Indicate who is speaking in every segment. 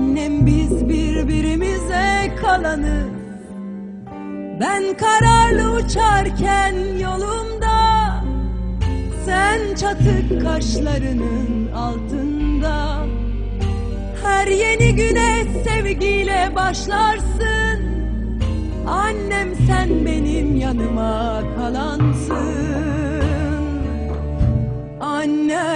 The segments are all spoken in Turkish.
Speaker 1: Annem biz birbirimize kalanız Ben kararlı uçarken yolumda. Sen çatık kaşlarının altında. Her yeni güne sevgiyle başlarsın. Annem sen benim yanıma kalansın. Annem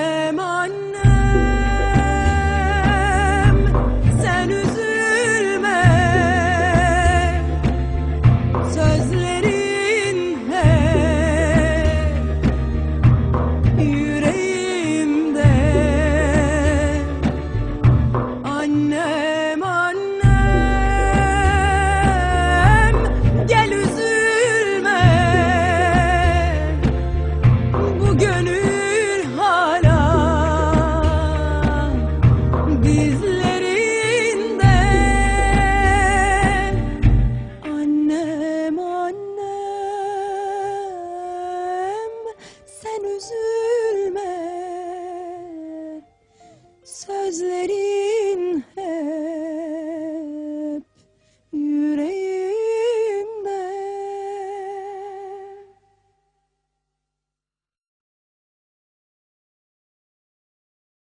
Speaker 1: that